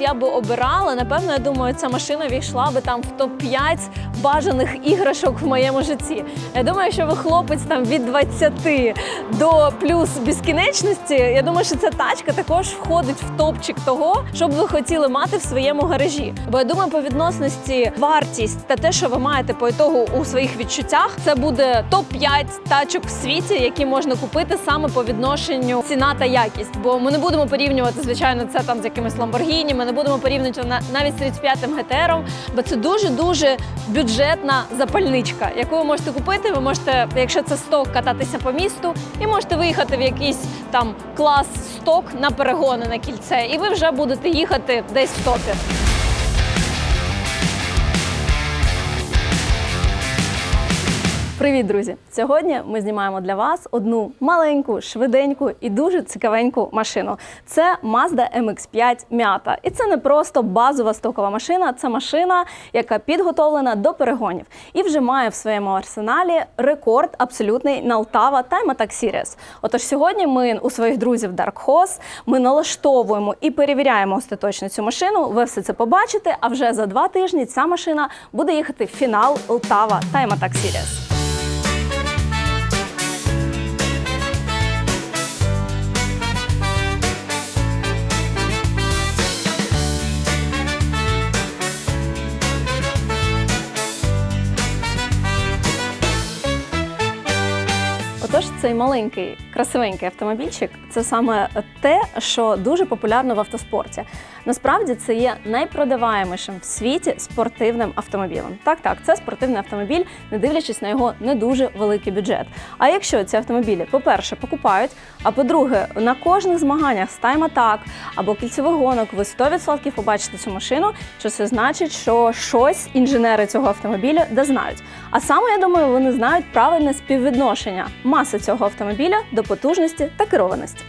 я би обирала, напевно, я думаю, ця машина війшла би там в топ 5 бажаних іграшок в моєму житті. Я думаю, що ви хлопець там від 20 до плюс безкінечності. Я думаю, що ця тачка також входить в топчик того, що б ви хотіли мати в своєму гаражі. Бо я думаю, по відносності вартість та те, що ви маєте по ітогу у своїх відчуттях, це буде топ 5 тачок в світі, які можна купити саме по відношенню ціна та якість. Бо ми не будемо порівнювати, звичайно, це там з якимось Lamborghini, ми не будемо порівнювати навіть з 35-м GTR, бо це дуже дуже бюджетна запальничка, яку ви можете купити. Ви можете, якщо це сток, кататися по місту, і можете виїхати в якийсь там клас сток на перегони на кільце, і ви вже будете їхати десь в топі. Привіт, друзі! Сьогодні ми знімаємо для вас одну маленьку, швиденьку і дуже цікавеньку машину. Це Mazda MX-5 Miata. І це не просто базова стокова машина, це машина, яка підготовлена до перегонів і вже має в своєму арсеналі рекорд абсолютний на Altava Time Attack Series. Отож, сьогодні ми у своїх друзів Dark Horse ми налаштовуємо і перевіряємо остаточно цю машину. Ви все це побачите. А вже за два тижні ця машина буде їхати в фінал Altava Time Attack Series. Цей маленький красивенький автомобільчик це саме те, що дуже популярно в автоспорті. Насправді це є найпродаваємішим в світі спортивним автомобілем. Так, так, це спортивний автомобіль, не дивлячись на його не дуже великий бюджет. А якщо ці автомобілі, по-перше, покупають, а по-друге, на кожних змаганнях з Attack або кільцевих гонок ви 100% побачите цю машину, що це значить, що щось інженери цього автомобіля де знають. А саме я думаю, вони знають правильне співвідношення маси цього автомобіля до потужності та керованості.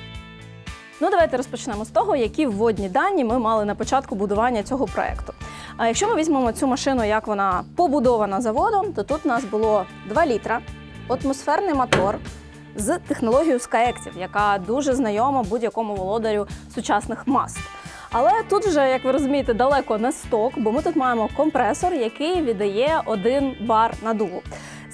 Ну, давайте розпочнемо з того, які вводні дані ми мали на початку будування цього проекту. А якщо ми візьмемо цю машину, як вона побудована заводом, то тут у нас було 2 літра, атмосферний мотор з технологією Skyactiv, яка дуже знайома будь-якому володарю сучасних маст. Але тут вже, як ви розумієте, далеко не сток, бо ми тут маємо компресор, який віддає 1 бар надуву.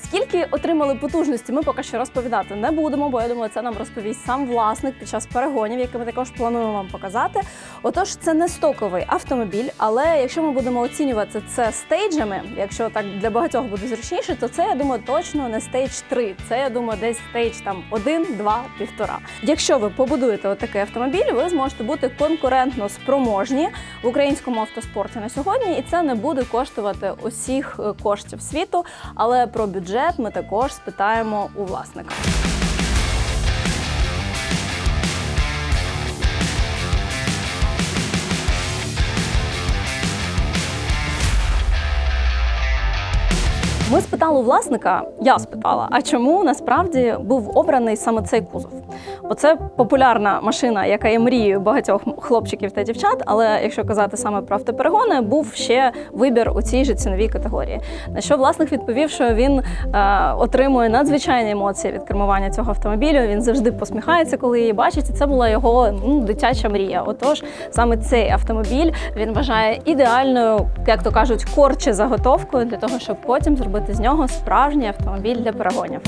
Скільки отримали потужності, ми поки що розповідати не будемо, бо я думаю, це нам розповість сам власник під час перегонів, які ми також плануємо вам показати. Отож, це не стоковий автомобіль, але якщо ми будемо оцінювати це стейджами, якщо так для багатьох буде зручніше, то це я думаю точно не стейдж 3. Це я думаю, десь стейдж там 1, 2, 1,5. Якщо ви побудуєте отакий автомобіль, ви зможете бути конкурентно спроможні в українському автоспорті на сьогодні, і це не буде коштувати усіх е, коштів світу. Але про бюджет ми також спитаємо у власника. Ми спитали у власника, я спитала, а чому насправді був обраний саме цей кузов? Бо це популярна машина, яка є мрією багатьох хлопчиків та дівчат. Але якщо казати саме про автоперегони, був ще вибір у цій же ціновій категорії. На що власник відповів, що він е, отримує надзвичайні емоції від кермування цього автомобілю. Він завжди посміхається, коли її бачить. І це була його ну, дитяча мрія. Отож, саме цей автомобіль він вважає ідеальною, як то кажуть, корче заготовкою для того, щоб потім зробити з нього справжній автомобіль для перегонів.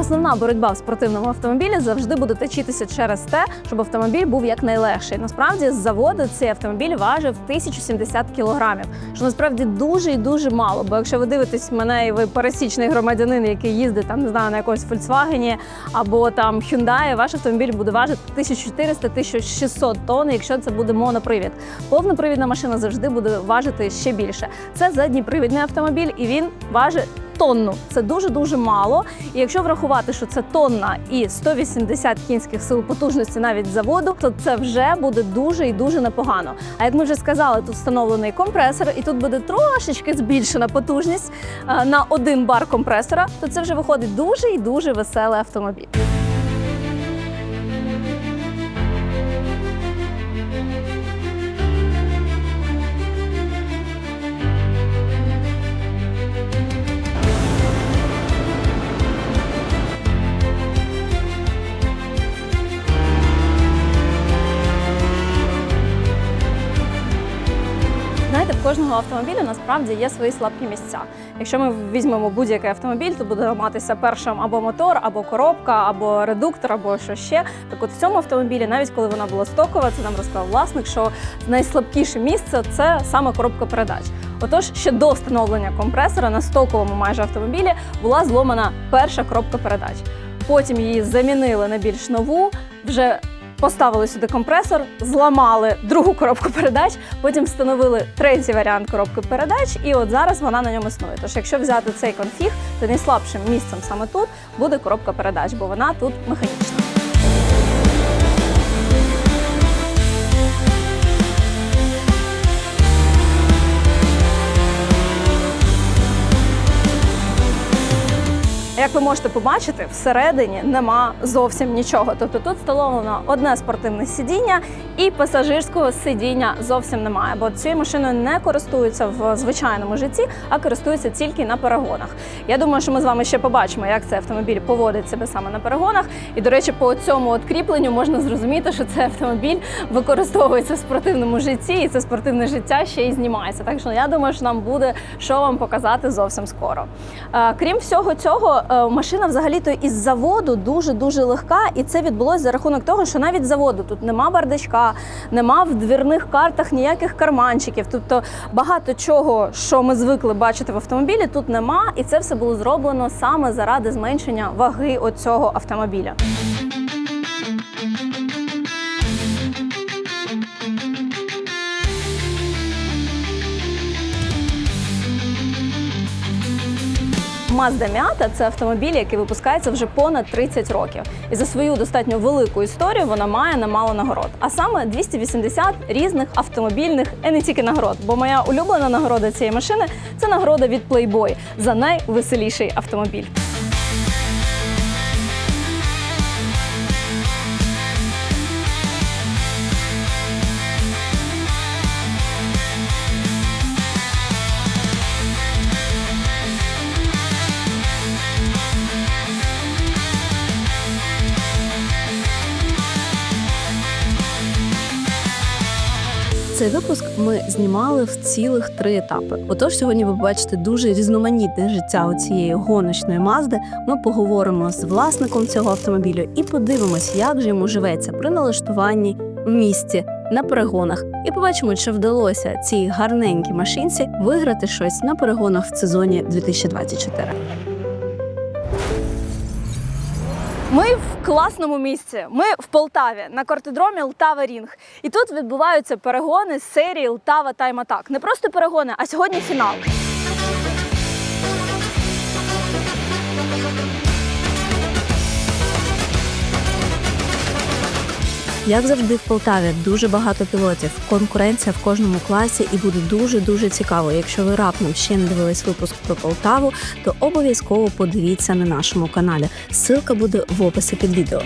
Основна боротьба в спортивному автомобілі завжди буде точитися через те, щоб автомобіль був якнайлегший. Насправді, з заводу цей автомобіль важив 1070 кілограмів, що насправді дуже і дуже мало. Бо якщо ви дивитесь мене, і ви пересічний громадянин, який їздить там, не знаю, на якомусь Volkswagen або там Hyundai, ваш автомобіль буде важити 1400-1600 тонн, якщо це буде монопривід. Повнопривідна машина завжди буде важити ще більше. Це задніпривідний автомобіль, і він важить тонну. Це дуже дуже мало. І якщо врахувати, що це тонна і 180 кінських сил потужності навіть заводу, то це вже буде дуже і дуже непогано. А як ми вже сказали, тут встановлений компресор, і тут буде трошечки збільшена потужність е, на один бар компресора, то це вже виходить дуже і дуже веселий автомобіль. Кожного автомобіля насправді є свої слабкі місця. Якщо ми візьмемо будь-який автомобіль, то буде ламатися першим або мотор, або коробка, або редуктор, або що ще. Так от в цьому автомобілі, навіть коли вона була стокова, це нам розказав власник, що найслабкіше місце це саме коробка передач. Отож, ще до встановлення компресора на стоковому майже автомобілі була зломана перша коробка передач. Потім її замінили на більш нову, вже поставили сюди компресор, зламали другу коробку передач, потім встановили третій варіант коробки передач, і от зараз вона на ньому існує. Тож, якщо взяти цей конфіг, то найслабшим місцем саме тут буде коробка передач, бо вона тут механічна. Як ви можете побачити, всередині нема зовсім нічого. Тобто тут встановлено одне спортивне сидіння і пасажирського сидіння зовсім немає. Бо цією машиною не користуються в звичайному житті, а користуються тільки на перегонах. Я думаю, що ми з вами ще побачимо, як цей автомобіль поводить себе саме на перегонах. І, до речі, по цьому от кріпленню можна зрозуміти, що цей автомобіль використовується в спортивному житті, і це спортивне життя ще й знімається. Так що я думаю, що нам буде що вам показати зовсім скоро. Е, Крім всього цього, машина взагалі-то із заводу дуже дуже легка, і це відбулося за рахунок того, що навіть заводу тут нема бардачка, нема в двірних картах ніяких карманчиків. Тобто багато чого, що ми звикли бачити в автомобілі, тут нема, і це все було зроблено саме заради зменшення ваги оцього автомобіля. Mazda Miata – це автомобіль, який випускається вже понад 30 років. І за свою достатньо велику історію вона має немало нагород. А саме 280 різних автомобільних і не тільки нагород. Бо моя улюблена нагорода цієї машини це нагорода від Playboy за найвеселіший автомобіль. Цей випуск ми знімали в цілих три етапи. Отож, сьогодні ви побачите дуже різноманітне життя у цієї гоночної мазди. Ми поговоримо з власником цього автомобіля і подивимось, як же йому живеться при налаштуванні в місті на перегонах. І побачимо, чи вдалося цій гарненькій машинці виграти щось на перегонах в сезоні 2024. Ми в класному місці. Ми в Полтаві на кортодромі Лтава Рінг. І тут відбуваються перегони з серії Лтава Тайм Атак. Не просто перегони, а сьогодні фінал. Як завжди в Полтаві дуже багато пілотів, конкуренція в кожному класі і буде дуже дуже цікаво. Якщо ви раптом ще не дивились випуск про Полтаву, то обов'язково подивіться на нашому каналі. Ссылка буде в описі під відео.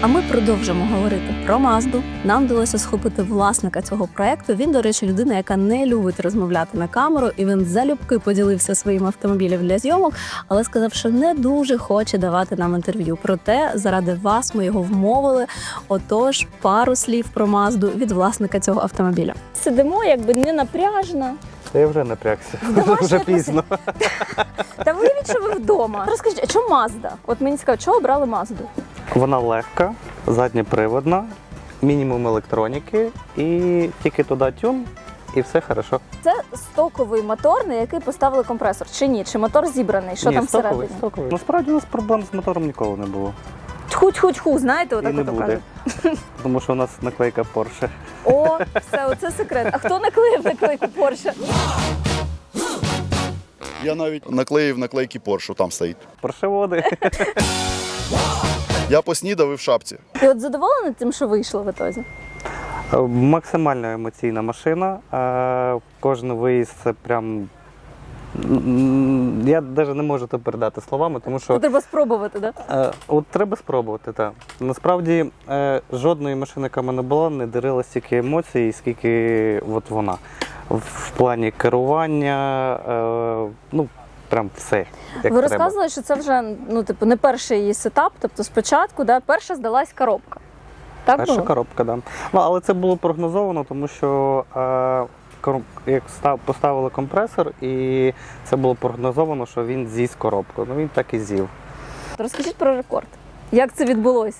А ми продовжимо говорити про Мазду. Нам вдалося схопити власника цього проекту. Він, до речі, людина, яка не любить розмовляти на камеру, і він залюбки поділився своїм автомобілем для зйомок, але сказав, що не дуже хоче давати нам інтерв'ю. Проте заради вас ми його вмовили. Отож, пару слів про Мазду від власника цього автомобіля. Сидимо, якби не напряжно. Та я вже напрягся. Вже пізно. Та виявіть, що ви вдома. Розкажіть, а чому Мазда? От мені цікаво, чого обрали Мазду? Вона легка, задньоприводна, мінімум електроніки і тільки туди тюн, і все хорошо. Це стоковий мотор, на який поставили компресор. Чи ні? Чи мотор зібраний? Що Ні, там стоковий, всередині? стоковий. Насправді у нас проблем з мотором ніколи не було. Тьху-тьху-тьху, знаєте, отак не буде. кажуть. Тому що у нас наклейка Porsche. О, все, оце секрет. А хто наклеїв наклейку Порше? Я навіть наклеїв наклейки Поршу, там стоїть. Поршеводи. Я поснідав і в шапці. Ти от задоволений тим, що вийшло в ітозі? Максимально емоційна машина. Е, Кожен виїзд це прям. Я навіть не можу це передати словами, тому що То треба спробувати, так? Е, От треба спробувати, так. Насправді е, жодної машини, яка в мене була, не дарила стільки емоцій, скільки от вона. В, плані керування, е, ну, прям все. Як Ви треба. розказували, що це вже ну, типу, не перший її сетап, тобто спочатку, да, перша здалась коробка. Так Перша було? коробка, да. Ну, але це було прогнозовано, тому що е, як став, поставили компресор, і це було прогнозовано, що він з'їсть коробку. Ну він так і з'їв. Розкажіть про рекорд. Як це відбулося?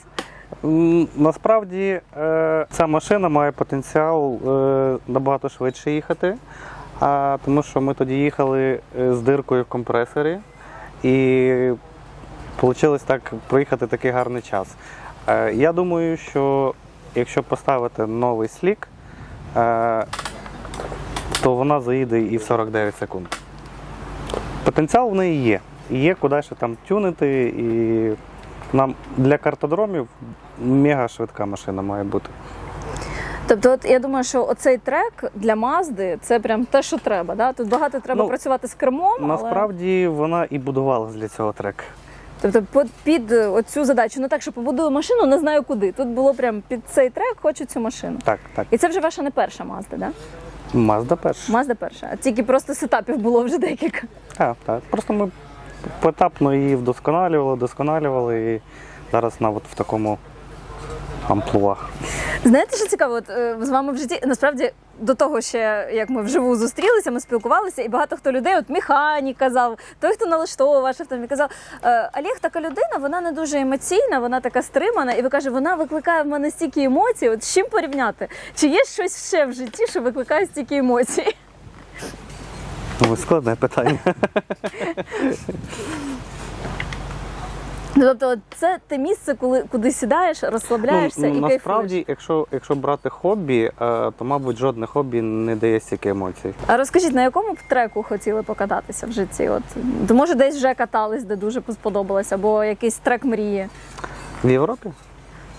Насправді е, ця машина має потенціал е, набагато швидше їхати, а, тому що ми тоді їхали е, з диркою в компресорі і вийшло так проїхати такий гарний час. Е, я думаю, що якщо поставити новий слік, е, то вона заїде і в 49 секунд. Потенціал в неї є. Є куди ще там тюнити, і нам для картодромів мега швидка машина має бути. Тобто, от я думаю, що оцей трек для Мазди це прям те, що треба. Да? Тут багато треба Ну, працювати з кермом. Але... Насправді вона і будувалась для цього треку. Тобто під, під оцю задачу, не так, що побудую машину, не знаю куди. Тут було прям під цей трек, хочу цю машину. Так, так. І це вже ваша не перша Мазда, да? Мазда перша. Мазда перша. А тільки просто сетапів було вже декілька. Так, так. Просто ми поетапно її вдосконалювали, вдосконалювали і зараз на от в такому амплуа. Знаєте, що цікаво? От, е, з вами в житті насправді до того, ще як ми вживу зустрілися, ми спілкувалися, і багато хто людей, от механік казав, той, хто налаштовував ваш автомобіль, казав, «Е, Олег така людина, вона не дуже емоційна, вона така стримана, і ви каже, вона викликає в мене стільки емоцій. От з чим порівняти? Чи є щось ще в житті, що викликає стільки емоцій? Ну, складне питання. Ну, Тобто, це те місце, коли куди сідаєш, розслабляєшся ну, і кайфуєш. насправді, якщо, якщо брати хобі, е, то, мабуть, жодне хобі не дає стільки емоцій. А розкажіть, на якому б треку хотіли покататися в житті? От може десь вже катались, де дуже сподобалось, або якийсь трек мрії. В Європі?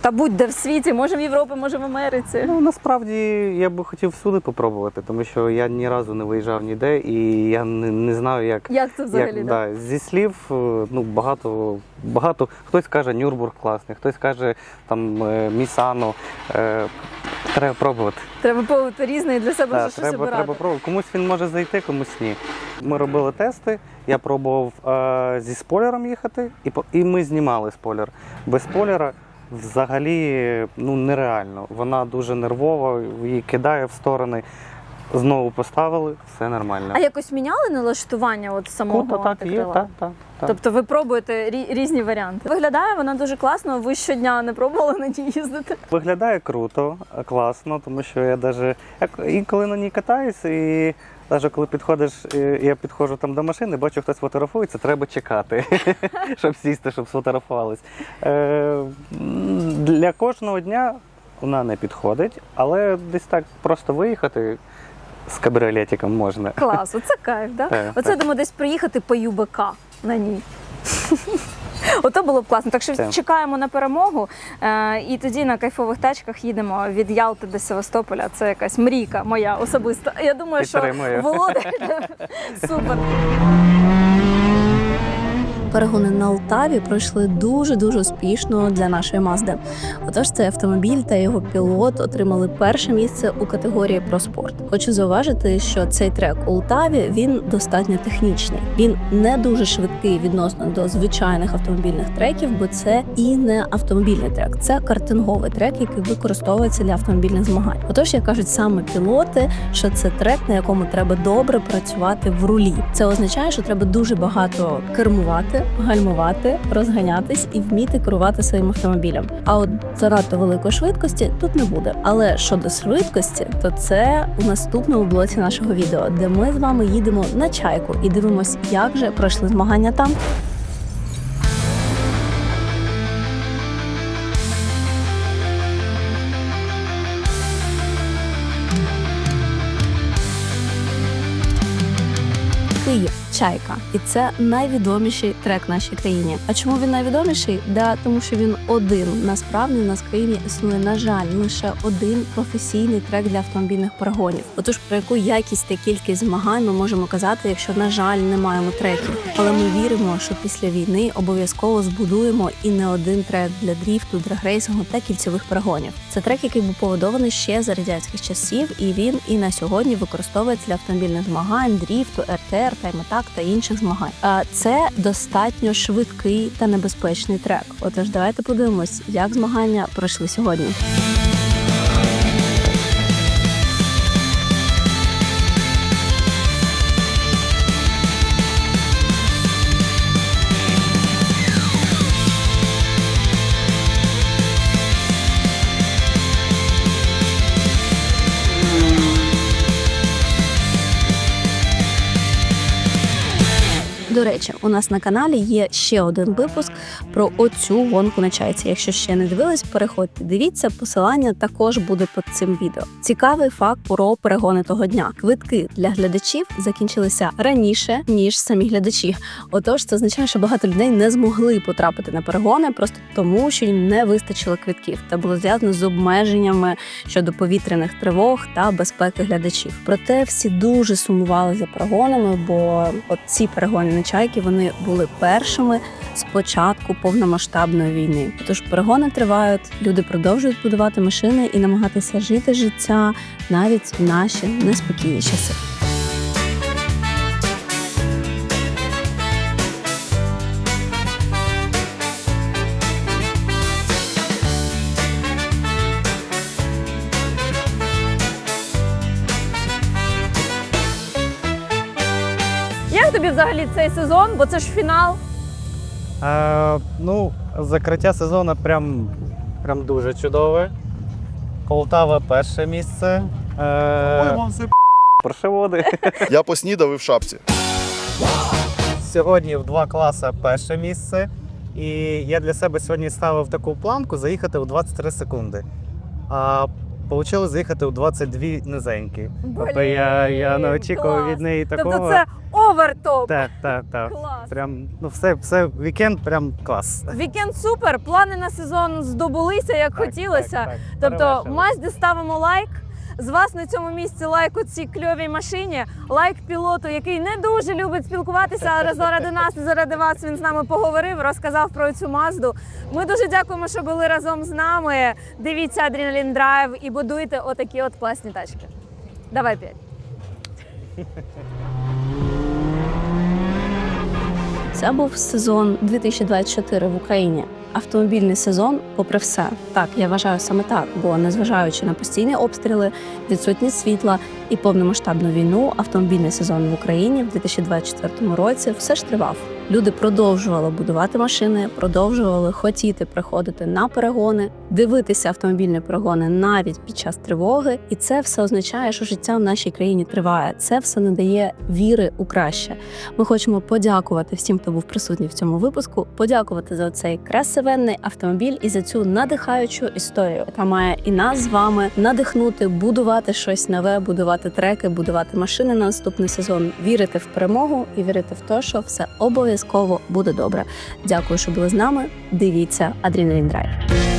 Та будь-де в світі, може в Європі, може в Америці. Ну, насправді я би хотів всюди попробувати, тому що я ні разу не виїжджав ніде і я не, не знаю, як. Як це взагалі? як, да? да, зі слів, е, ну багато, багато. Хтось каже Нюрбург класний, хтось каже там е, Місано. Е, треба пробувати. Треба пробувати різне для себе Да, вже щось треба, обирати. треба пробувати. Комусь він може зайти, комусь ні. Ми робили тести. Я пробував е, зі спойлером їхати, і, і ми знімали спойлер. Без спойлера взагалі ну, нереально. Вона дуже нервова, її кидає в сторони. Знову поставили, все нормально. А якось міняли налаштування от самого Круто, так, є, так, так. так. Тобто ви пробуєте рі- різні варіанти. Виглядає вона дуже класно. Ви щодня не пробували на ній їздити. Виглядає круто, класно, тому що я даже як інколи на ній катаюсь, і навіть коли підходиш, е, я підходжу там до машини, бачу, хтось фотографується, треба чекати, щоб сісти, щоб сфотографувались. Е, Для кожного дня вона не підходить, але десь так просто виїхати з кабріолетиком можна. Клас, оце кайф, да? Так, Оце так. думаю, десь приїхати по ЮБК на ній. Ото було б класно. Так що Так. чекаємо на перемогу, е, і тоді на кайфових тачках їдемо від Ялти до Севастополя. Це якась мрійка моя особиста. Я думаю, що Підтримую. Супер. Перегони на Алтаві пройшли дуже дуже успішно для нашої Мазди. Отож, цей автомобіль та його пілот отримали перше місце у категорії про спорт. Хочу зауважити, що цей трек у Алтаві він достатньо технічний. Він не дуже швидкий відносно до звичайних автомобільних треків, бо це і не автомобільний трек, це картинговий трек, який використовується для автомобільних змагань. Отож, як кажуть саме пілоти, що це трек, на якому треба добре працювати в рулі. Це означає, що треба дуже багато кермувати, гальмувати, розганятись і вміти керувати своїм автомобілем. А от занадто великої швидкості тут не буде. Але щодо швидкості, то це у наступному блоці нашого відео, де ми з вами їдемо на чайку і дивимось, як же пройшли змагання там. Чайка, і це найвідоміший трек в нашій країні. А чому він найвідоміший? Да, тому що він один. Насправді в нас в країні існує, на жаль, лише один професійний трек для автомобільних перегонів. Отож, про яку якість та кількість змагань ми можемо казати, якщо на жаль не маємо треків. Але ми віримо, що після війни обов'язково збудуємо і не один трек для дріфту, драгрейсингу та кільцевих перегонів. Це трек, який був побудований ще за радянських часів, і він і на сьогодні використовується для автомобільних змагань, дріфту, РТР, тайм-атак та інших змагань. А це достатньо швидкий та небезпечний трек. Отож, давайте подивимось, як змагання пройшли сьогодні. До речі, у нас на каналі є ще один випуск про оцю гонку на чайці. Якщо ще не дивились, переходьте. Дивіться, посилання також буде під цим відео. Цікавий факт про перегони того дня. Квитки для глядачів закінчилися раніше ніж самі глядачі. Отож, це означає, що багато людей не змогли потрапити на перегони просто тому, що їм не вистачило квитків та було зв'язано з обмеженнями щодо повітряних тривог та безпеки глядачів. Проте всі дуже сумували за перегонами, бо от ці перегони на чайки вони були першими з початку повномасштабної війни. Тож перегони тривають, люди продовжують будувати машини і намагатися жити життя навіть в наші неспокійні часи. Як тобі взагалі цей сезон? Бо це ж фінал. Е, ну, закриття сезону прям, прям дуже чудове. Полтава перше місце. Е, Паршеводи. Я поснідав і в шапці. Сьогодні в два класи перше місце. І я для себе сьогодні ставив таку планку заїхати у 23 секунди. А вийшло заїхати у 22 низеньки. Тобто я, я не очікував клас. від неї такого. Тобто це овертоп. Так, так, так. Клас. Прям, ну все, все, вікенд прям клас. Вікенд супер. Плани на сезон здобулися, як Так, хотілося. так, так, Тобто, перевершили. Мазді ставимо лайк. З вас на цьому місці лайк у цій кльовій машині, лайк пілоту, який не дуже любить спілкуватися, але заради нас і заради вас він з нами поговорив, розказав про цю мазду. Ми дуже дякуємо, що були разом з нами. Дивіться Adrenaline Drive і будуйте отакі от класні тачки. Давай п'ять. Це був сезон 2024 в Україні. Автомобільний сезон, попри все, так я вважаю саме так, бо незважаючи на постійні обстріли, відсутність світла і повномасштабну війну, автомобільний сезон в Україні в 2024 році все ж тривав. Люди продовжували будувати машини, продовжували хотіти приходити на перегони, дивитися автомобільні перегони навіть під час тривоги. І це все означає, що життя в нашій країні триває. Це все надає віри у краще. Ми хочемо подякувати всім, хто був присутній в цьому випуску. Подякувати за цей красивенний автомобіль і за цю надихаючу історію, яка має і нас з вами надихнути, будувати щось нове, будувати треки, будувати машини на наступний сезон, вірити в перемогу і вірити в те, що все обов'язково буде добре. Дякую, що були з нами. Дивіться Адреналін Drive.